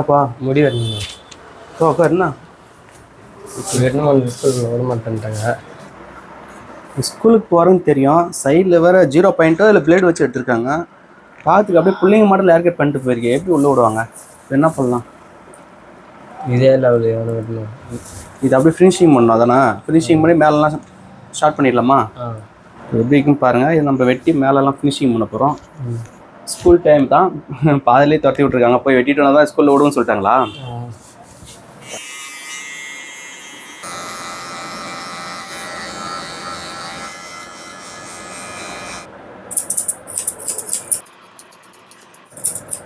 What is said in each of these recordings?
அப்பா முடி வெட்டணும் ஓ உட்காருண்ணா வெட்டணும் வந்து ஸ்கூலில் விட மாட்டேன்ட்டாங்க ஸ்கூலுக்கு போகிறேன்னு தெரியும் சைடில் வேற ஜீரோ பாயிண்ட்டோ இல்லை பிளேடு வச்சு எடுத்திருக்காங்க பார்த்துக்கு அப்படியே பிள்ளைங்க மாடல் ஏர் கட் பண்ணிட்டு போயிருக்கேன் எப்படி உள்ளே விடுவாங்க என்ன பண்ணலாம் இதே லெவல் எவ்வளோ வெட்டணும் இது அப்படியே ஃபினிஷிங் பண்ணணும் அதானே ஃபினிஷிங் பண்ணி மேலெலாம் ஸ்டார்ட் பண்ணிடலாமா? எப்படி இருக்குன்னு பாருங்கள் இது நம்ம வெட்டி மேலெல்லாம் ஃபினிஷிங் பண்ண போகிறோம். ஸ்கூல் டைம் தான். பாதிலே துரத்தி விட்ருக்காங்க போய் வெட்டிட்டு வந்தால் தான் ஸ்கூலில் விடுவோம்னு சொல்லிட்டாங்களா?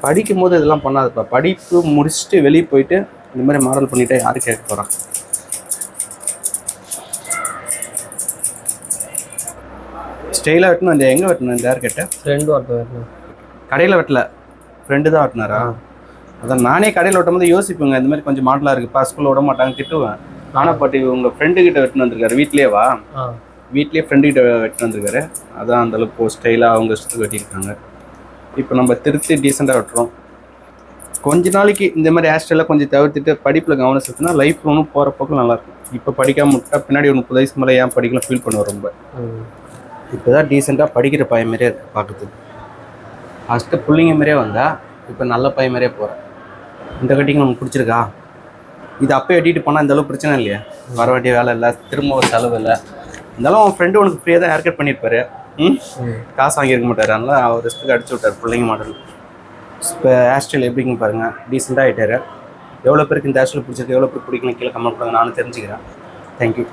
படிக்கும் போது இதெல்லாம் பண்ணாதுப்பா. படிப்பு முடிச்சுட்டு வெளியே போயிட்டு இந்த மாதிரி மாடல் பண்ணிட்டா யாரு கேட்க போகிறான் ஸ்டைலாக வெட்டணும் இந்த எங்கே வெட்டணும்? இந்த யார் கேட்ட? ஃப்ரெண்டு ஒருத்தர் வெட்டணும். கடையில் வெட்டல. ஃப்ரெண்டு தான் வெட்டினாரா? அதான் நானே கடையில் வெட்டும் போது யோசிப்பேங்க இந்த மாதிரி கொஞ்சம் மாடலாக இருக்குப்பா ஸ்கூலில் விட மாட்டாங்க திட்டுவேன். ஆனால் பட் உங்கள் ஃப்ரெண்டு கிட்ட வெட்டினு வந்திருக்காரு வீட்லேயேவா? வீட்லேயே ஃப்ரெண்டு கிட்ட வெட்டினு வந்திருக்காரு. அதான் அந்த அளவுக்கு ஸ்டைலாக அவங்க இஷ்டத்துக்கு வெட்டியிருக்காங்க. இப்போ நம்ம திருத்தி டீசெண்டாக வெட்டுறோம். கொஞ்ச நாளைக்கு இந்த மாதிரி ஹேர் ஸ்டைலாக கொஞ்சம் தவிர்த்துட்டு படிப்பில் கவனம் செலுத்தினா லைஃப் ஒன்றும் போகிற பக்கம் நல்லாயிருக்கும் இப்போ படிக்காம விட்டா பின்னாடி ஒரு முப்பது வயசுக்கு மேலே ஏன் படிக்கலாம் ஃபீல் பண்ணுவேன் ரொம்ப. இப்போ தான் டீசெண்டாக படிக்கிற பையன் மாதிரியே இருக்கு பார்க்கறதுக்கு ஃபஸ்ட்டு பிள்ளைங்க மாதிரியே வந்தா இப்போ நல்ல பையன் மாதிரியே போகிறேன் இந்த கட்டிங் உனக்கு பிடிச்சிருக்கா? இது அப்போ வெட்டிட்டு போனால் இந்த அளவுக்கு பிரச்சனை இல்லையா? வர வேண்டிய வேலை இல்லை திரும்ப ஒரு செலவு இல்லை. இருந்தாலும் அவன் ஃப்ரெண்டு உனக்கு ஃப்ரீயாக தான் ஹேர் கட் பண்ணியிருப்பாரு ம். காசு வாங்கியிருக்க மாட்டார். அதனால அவர் ரெஸ்ட்டுக்கு அடிச்சு விட்டார் பிள்ளைங்க மாடல் இப்போ ஹேர் ஸ்டைல் எப்படிங்க பாருங்கள் டீசெண்டாக ஆகிட்டாரு எவ்வளோ பேருக்கு இந்த ஹேர் ஸ்டைல் பிடிச்சிருக்கு எவ்வளோ பேருக்கு பிடிக்கல கீழே கமெண்ட் பண்ணுங்க நானும் தெரிஞ்சுக்கிறேன். தேங்க்யூ